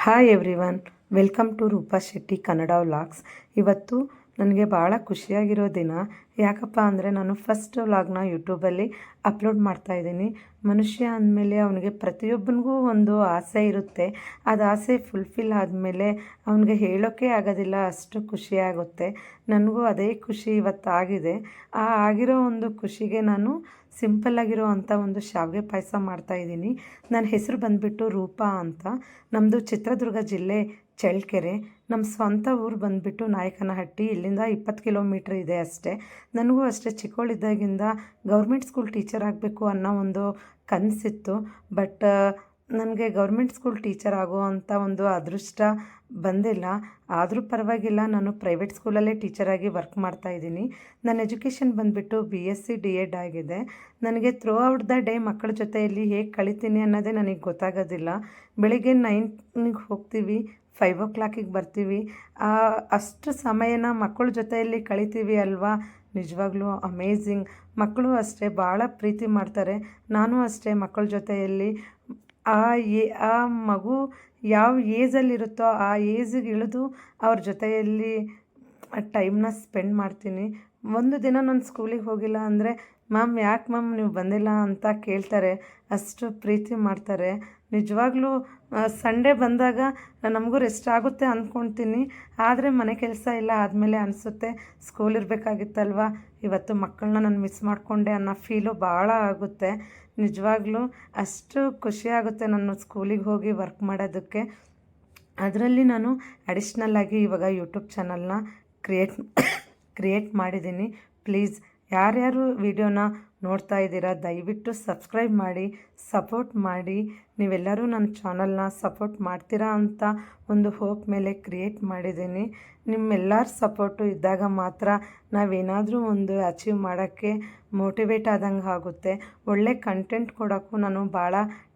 Hi everyone welcome to Roopa Shetty Kannada vlogs ಇವತ್ತು ನನಗೆ ಭಾಳ ಖುಷಿಯಾಗಿರೋ ದಿನ ಯಾಕಪ್ಪ ಅಂದರೆ ನಾನು ಫಸ್ಟ್ ವ್ಲಾಗ್ನ ಯೂಟ್ಯೂಬಲ್ಲಿ ಅಪ್ಲೋಡ್ ಮಾಡ್ತಾ ಇದ್ದೀನಿ. ಮನುಷ್ಯ ಅಂದಮೇಲೆ ಅವನಿಗೆ ಪ್ರತಿಯೊಬ್ಬನಿಗೂ ಒಂದು ಆಸೆ ಇರುತ್ತೆ. ಅದು ಆಸೆ ಫುಲ್ಫಿಲ್ ಆದಮೇಲೆ ಅವನಿಗೆ ಹೇಳೋಕ್ಕೆ ಆಗೋದಿಲ್ಲ, ಅಷ್ಟು ಖುಷಿಯಾಗುತ್ತೆ ನನಗೂ ಅದೇ ಖುಷಿ ಇವತ್ತು ಆಗಿದೆ ಆ ಆಗಿರೋ ಒಂದು ಖುಷಿಗೆ ನಾನು ಸಿಂಪಲ್ ಆಗಿರೋ ಅಂಥ ಒಂದು ಶಾವಿಗೆ ಪಾಯಸ ಮಾಡ್ತಾಯಿದ್ದೀನಿ ನನ್ನ ಹೆಸರು ಬಂದುಬಿಟ್ಟು ರೂಪಾ ಅಂತ. ನಮ್ಮದು ಚಿತ್ರದುರ್ಗ ಜಿಲ್ಲೆ ಚಳ್ಳಕೆರೆ. ನಮ್ಮ ಸ್ವಂತ ಊರು ಬಂದುಬಿಟ್ಟು ನಾಯಕನಹಟ್ಟಿ. ಇಲ್ಲಿಂದ ಇಪ್ಪತ್ತು ಕಿಲೋಮೀಟ್ರ್ ಇದೆ ಅಷ್ಟೇ. ನನಗೂ ಅಷ್ಟೇ ಚಿಕ್ಕವಳಿದ್ದಾಗಿಂದ ಗೌರ್ಮೆಂಟ್ ಸ್ಕೂಲ್ ಟೀಚರ್ ಆಗಬೇಕು ಅನ್ನೋ ಒಂದು ಕನಸಿತ್ತು. ಬಟ್ ನನಗೆ ಗೌರ್ಮೆಂಟ್ ಸ್ಕೂಲ್ ಟೀಚರ್ ಆಗುವಂಥ ಒಂದು ಅದೃಷ್ಟ ಬಂದಿಲ್ಲ. ಆದರೂ ಪರವಾಗಿಲ್ಲ, ನಾನು ಪ್ರೈವೇಟ್ ಸ್ಕೂಲಲ್ಲೇ ಟೀಚರಾಗಿ ವರ್ಕ್ ಮಾಡ್ತಾ ಇದ್ದೀನಿ. ನನ್ನ ಎಜುಕೇಷನ್ ಬಂದುಬಿಟ್ಟು B S C D Ed ಆಗಿದೆ. ನನಗೆ ಥ್ರೂ ಔಟ್ ದ ಡೇ ಮಕ್ಕಳ ಜೊತೆಯಲ್ಲಿ ಹೇಗೆ ಕಳಿತೀನಿ ಅನ್ನೋದೇ ನನಗೆ ಗೊತ್ತಾಗೋದಿಲ್ಲ. ಬೆಳಿಗ್ಗೆ ನೈನ್ಗೆ ಹೋಗ್ತೀವಿ, ಫೈವ್ ಓ ಕ್ಲಾಕಿಗೆ ಬರ್ತೀವಿ. ಅಷ್ಟು ಸಮಯನ ಮಕ್ಕಳ ಜೊತೆಯಲ್ಲಿ ಕಳಿತೀವಿ ಅಲ್ವಾ? ನಿಜವಾಗ್ಲೂ ಅಮೇಝಿಂಗ್. ಮಕ್ಕಳು ಅಷ್ಟೇ, ಭಾಳ ಪ್ರೀತಿ ಮಾಡ್ತಾರೆ. ನಾನು ಅಷ್ಟೇ, ಮಕ್ಕಳ ಜೊತೆಯಲ್ಲಿ ಆ ಎ, ಆ ಮಗು ಯಾವ ಏಜಲ್ಲಿರುತ್ತೋ ಆ ಏಜಿಗೆ ಇಳಿದು ಅವ್ರ ಜೊತೆಯಲ್ಲಿ ಟೈಮ್ನ ಸ್ಪೆಂಡ್ ಮಾಡ್ತೀನಿ. ಒಂದು ದಿನ ನಾನು ಸ್ಕೂಲಿಗೆ ಹೋಗಿಲ್ಲ ಅಂದರೆ, ಮ್ಯಾಮ್, ಯಾಕೆ ಮ್ಯಾಮ್ ನೀವು ಬಂದಿಲ್ಲ? ಅಂತ ಕೇಳ್ತಾರೆ. ಅಷ್ಟು ಪ್ರೀತಿ ಮಾಡ್ತಾರೆ. ನಿಜವಾಗ್ಲೂ ಸಂಡೇ ಬಂದಾಗ ನಮಗೂ ರೆಸ್ಟ್ ಆಗುತ್ತೆ ಅಂದ್ಕೊಳ್ತೀನಿ ಆದರೆ ಮನೆ ಕೆಲಸ ಇಲ್ಲ ಆದಮೇಲೆ ಅನಿಸುತ್ತೆ. ಸ್ಕೂಲ್ ಇರಬೇಕಾಗಿತ್ತಲ್ವ? ಇವತ್ತು ಮಕ್ಕಳನ್ನ ನಾನು ಮಿಸ್ ಮಾಡಿಕೊಂಡೆ ಅನ್ನೋ ಫೀಲು ಭಾಳ ಆಗುತ್ತೆ. ನಿಜವಾಗ್ಲೂ ಅಷ್ಟು ಖುಷಿಯಾಗುತ್ತೆ ನಾನು ಸ್ಕೂಲಿಗೆ ಹೋಗಿ ವರ್ಕ್ ಮಾಡೋದಕ್ಕೆ. ಅದರಲ್ಲಿ ನಾನು ಅಡಿಷ್ನಲ್ಲಾಗಿ ಇವಾಗ ಯೂಟ್ಯೂಬ್ ಚಾನಲ್ನ ಕ್ರಿಯೇಟ್ ಕ್ರಿಯೇಟ್ ಮಾಡಿದ್ದೀನಿ. ಪ್ಲೀಸ್ ಯಾರ್ಯಾರು ವಿಡಿಯೋನ ನೋಡ್ತಾ ಇದ್ದೀರಾ, ದಯವಿಟ್ಟು ಸಬ್ಸ್ಕ್ರೈಬ್ ಮಾಡಿ, ಸಪೋರ್ಟ್ ಮಾಡಿ. ನೀವೆಲ್ಲರೂ ನನ್ನ ಚಾನಲ್ನ ಸಪೋರ್ಟ್ ಮಾಡ್ತೀರಾ ಅಂತ ಒಂದು ಹೋಪ್ ಮೇಲೆ ಕ್ರಿಯೇಟ್ ಮಾಡಿದ್ದೀನಿ. ನಿಮ್ಮೆಲ್ಲರ ಸಪೋರ್ಟು ಇದ್ದಾಗ ಮಾತ್ರ ನಾವೇನಾದರೂ ಒಂದು ಅಚೀವ್ ಮಾಡೋಕ್ಕೆ ಮೋಟಿವೇಟ್ ಆದಂಗೆ ಆಗುತ್ತೆ. ಒಳ್ಳೆ ಕಂಟೆಂಟ್ ಕೊಡೋಕ್ಕೂ ನಾನು ಭಾಳ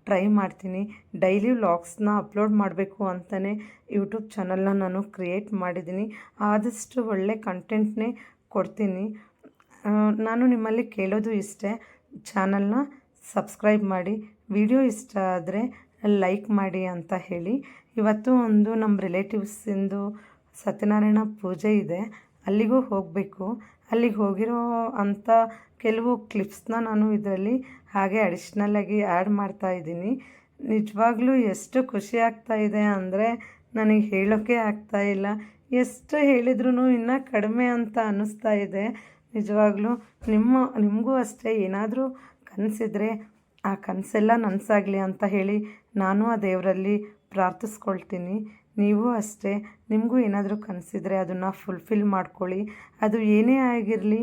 ಟ್ರೈ ಮಾಡ್ತೀನಿ. ಡೈಲಿ ವ್ಲಾಗ್ಸ್ನ ಅಪ್ಲೋಡ್ ಮಾಡಬೇಕು ಅಂತಲೇ ಯೂಟ್ಯೂಬ್ ಚಾನಲ್ನ ನಾನು ಕ್ರಿಯೇಟ್ ಮಾಡಿದ್ದೀನಿ. ಆದಷ್ಟು ಒಳ್ಳೆ ಕಂಟೆಂಟ್ನೇ ಕೊಡ್ತೀನಿ. ನಾನು ನಿಮ್ಮಲ್ಲಿ ಕೇಳೋದು ಇಷ್ಟೇ. ಚಾನಲ್ನ ಸಬ್ಸ್ಕ್ರೈಬ್ ಮಾಡಿ. ವಿಡಿಯೋ ಇಷ್ಟ ಆದರೆ ಲೈಕ್ ಮಾಡಿ ಅಂತ ಹೇಳಿ. ಇವತ್ತು ಒಂದು ನಮ್ಮ ರಿಲೇಟಿವ್ಸಿಂದು ಸತ್ಯನಾರಾಯಣ ಪೂಜೆ ಇದೆ. ಅಲ್ಲಿಗೂ ಹೋಗಬೇಕು. ಅಲ್ಲಿಗೆ ಹೋಗಿರೋ ಅಂಥ ಕೆಲವು ಕ್ಲಿಪ್ಸ್ನ ನಾನು ಇದರಲ್ಲಿ ಹಾಗೆ ಅಡಿಷ್ನಲ್ಲಾಗಿ ಆ್ಯಡ್ ಮಾಡ್ತಾ ಇದ್ದೀನಿ. ನಿಜವಾಗ್ಲೂ ಎಷ್ಟು ಖುಷಿ ಆಗ್ತಾ ಇದೆ ಅಂದರೆ ನನಗೆ ಹೇಳೋಕ್ಕೆ ಆಗ್ತಾ ಇಲ್ಲ. ಎಷ್ಟು ಹೇಳಿದ್ರೂ ಇನ್ನೂ ಕಡಿಮೆ ಅಂತ ಅನ್ನಿಸ್ತಾ ಇದೆ. ನಿಜವಾಗ್ಲೂ ನಿಮ್ಮ, ನಿಮಗೂ ಅಷ್ಟೇ ಏನಾದರೂ ಕನಸಿದ್ರೆ ಆ ಕನಸೆಲ್ಲ ನನಸಾಗಲಿ ಅಂತ ಹೇಳಿ ನಾನು ಆ ದೇವರಲ್ಲಿ ಪ್ರಾರ್ಥಿಸ್ಕೊಳ್ತೀನಿ. ನೀವು ಅಷ್ಟೇ, ನಿಮಗೂ ಏನಾದರೂ ಕನಸಿದ್ರೆ ಅದನ್ನು ಫುಲ್ಫಿಲ್ ಮಾಡ್ಕೊಳ್ಳಿ. ಅದು ಏನೇ ಆಗಿರಲಿ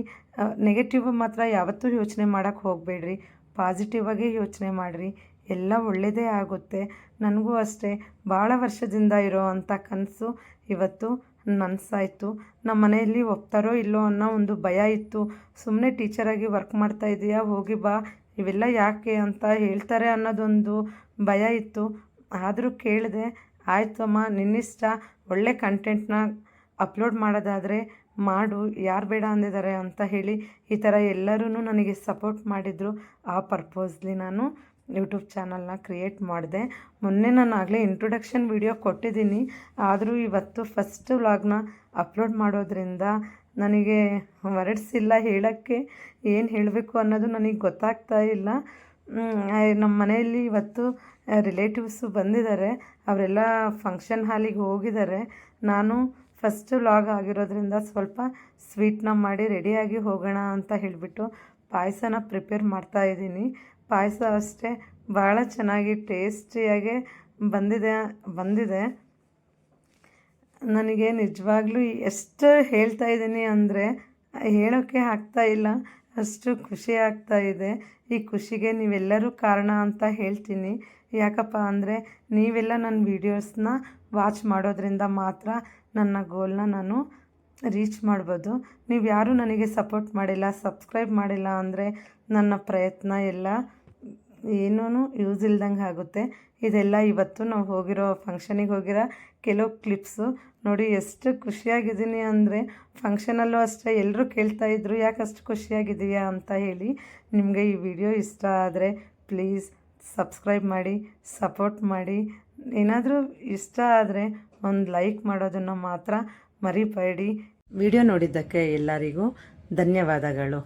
ನೆಗೆಟಿವ್ ಮಾತ್ರ ಯಾವತ್ತೂ ಯೋಚನೆ ಮಾಡೋಕ್ಕೆ ಹೋಗಬೇಡ್ರಿ. ಪಾಸಿಟಿವ್ ಆಗೇ ಯೋಚನೆ ಮಾಡಿರಿ. ಎಲ್ಲ ಒಳ್ಳೆಯದೇ ಆಗುತ್ತೆ. ನನಗೂ ಅಷ್ಟೇ, ಭಾಳ ವರ್ಷದಿಂದ ಇರೋ ಅಂಥ ಕನಸು ಇವತ್ತು ನನಸಾಯಿತು. ನಮ್ಮ ಮನೆಯಲ್ಲಿ ಒಪ್ತಾರೋ ಇಲ್ಲೋ ಅನ್ನೋ ಒಂದು ಭಯ ಇತ್ತು. ಸುಮ್ಮನೆ ಟೀಚರಾಗಿ ವರ್ಕ್ ಮಾಡ್ತಾ ಇದೀಯಾ? ಹೋಗಿ ಬಾ. ಇವೆಲ್ಲ ಯಾಕೆ ಅಂತ ಹೇಳ್ತಾರೆ ಅನ್ನೋದೊಂದು ಭಯ ಇತ್ತು. ಆದರೂ ಕೇಳಿದೆ ಆಯಿತು ಅಮ್ಮ ನಿನ್ನಿಷ್ಟ. ಒಳ್ಳೆ ಕಂಟೆಂಟ್ನ ಅಪ್ಲೋಡ್ ಮಾಡೋದಾದರೆ ಮಾಡು. ಯಾರು ಬೇಡ ಅಂದಿದ್ದಾರೆ? ಅಂತ ಹೇಳಿ ಈ ಥರ ಎಲ್ಲರೂ ನನಗೆ ಸಪೋರ್ಟ್ ಮಾಡಿದರು ಆ ಪರ್ಪೋಸ್ಲಿ ನಾನು. ಯೂಟ್ಯೂಬ್ ಚಾನಲ್ನ ಕ್ರಿಯೇಟ್ ಮಾಡಿದೆ. ಮೊನ್ನೆ ನಾನು ಆಗಲೇ ಇಂಟ್ರೊಡಕ್ಷನ್ ವಿಡಿಯೋ ಕೊಟ್ಟಿದ್ದೀನಿ. ಆದರೂ ಇವತ್ತು ಫಸ್ಟ್ ವ್ಲಾಗ್ನ ಅಪ್ಲೋಡ್ ಮಾಡೋದ್ರಿಂದ ನನಗೆ ವರಡ್ಸಿಲ್ಲ ಹೇಳೋಕ್ಕೆ. ಏನು ಹೇಳಬೇಕು ಅನ್ನೋದು ನನಗೆ ಗೊತ್ತಾಗ್ತಾ ಇಲ್ಲ. ನಮ್ಮ ಮನೆಯಲ್ಲಿ ಇವತ್ತು ರಿಲೇಟಿವ್ಸು ಬಂದಿದ್ದಾರೆ. ಅವರೆಲ್ಲ ಫಂಕ್ಷನ್ ಹಾಲಿಗೆ ಹೋಗಿದ್ದಾರೆ. ನಾನು ಫಸ್ಟ್ ವ್ಲಾಗ್ ಆಗಿರೋದ್ರಿಂದ ಸ್ವಲ್ಪ ಸ್ವೀಟ್ನ ಮಾಡಿ ರೆಡಿಯಾಗಿ ಹೋಗೋಣ ಅಂತ ಹೇಳಿಬಿಟ್ಟು ಪಾಯಸನ ಪ್ರಿಪೇರ್ ಮಾಡ್ತಾ ಇದ್ದೀನಿ. ಪಾಯಸ ಅಷ್ಟೇ. ಭಾಳ ಚೆನ್ನಾಗಿ ಟೇಸ್ಟಿಯಾಗೆ ಬಂದಿದೆ ಬಂದಿದೆ. ನನಗೆ ನಿಜವಾಗ್ಲೂ ಎಷ್ಟು ಹೇಳ್ತಾ ಇದ್ದೀನಿ ಅಂದರೆ ಹೇಳೋಕ್ಕೆ ಆಗ್ತಾ ಇಲ್ಲ, ಅಷ್ಟು ಖುಷಿ ಆಗ್ತಾ ಇದೆ. ಈ ಖುಷಿಗೆ ನೀವೆಲ್ಲರೂ ಕಾರಣ ಅಂತ ಹೇಳ್ತೀನಿ. ಯಾಕಪ್ಪ ಅಂದರೆ, ನೀವೆಲ್ಲ ನನ್ನ ವೀಡಿಯೋಸ್ನ ವಾಚ್ ಮಾಡೋದ್ರಿಂದ ಮಾತ್ರ ನನ್ನ ಗೋಲ್ನ ನಾನು ರೀಚ್ ಮಾಡ್ಬೋದು. ನೀವು ಯಾರೂ ನನಗೆ ಸಪೋರ್ಟ್ ಮಾಡಿಲ್ಲ ಸಬ್ಸ್ಕ್ರೈಬ್ ಮಾಡಿಲ್ಲ ಅಂದರೆ ನನ್ನ ಪ್ರಯತ್ನ ಎಲ್ಲ ಏನೂ ಯೂಸ್ ಇಲ್ದಂಗೆ ಆಗುತ್ತೆ. ಇದೆಲ್ಲ ಇವತ್ತು ನಾವು ಹೋಗಿರೋ ಫಂಕ್ಷನಿಗೆ ಹೋಗಿರೋ ಕೆಲವು ಕ್ಲಿಪ್ಸು ನೋಡಿ ಎಷ್ಟು ಖುಷಿಯಾಗಿದ್ದೀನಿ ಅಂದರೆ ಫಂಕ್ಷನಲ್ಲೂ ಅಷ್ಟೇ ಎಲ್ಲರೂ ಕೇಳ್ತಾಯಿದ್ರು ಯಾಕೆ ಅಷ್ಟು ಖುಷಿಯಾಗಿದೆಯಾ ಅಂತ ಹೇಳಿ. ನಿಮಗೆ ಈ ವಿಡಿಯೋ ಇಷ್ಟ ಆದರೆ ಪ್ಲೀಸ್ ಸಬ್ಸ್ಕ್ರೈಬ್ ಮಾಡಿ ಸಪೋರ್ಟ್ ಮಾಡಿ. ಏನಾದರೂ ಇಷ್ಟ ಆದರೆ ಒಂದು ಲೈಕ್ ಮಾಡೋದನ್ನು ಮಾತ್ರ ಮರಿಬೇಡಿ. ವಿಡಿಯೋ ನೋಡಿದ್ದಕ್ಕೆ ಎಲ್ಲರಿಗೂ ಧನ್ಯವಾದಗಳು.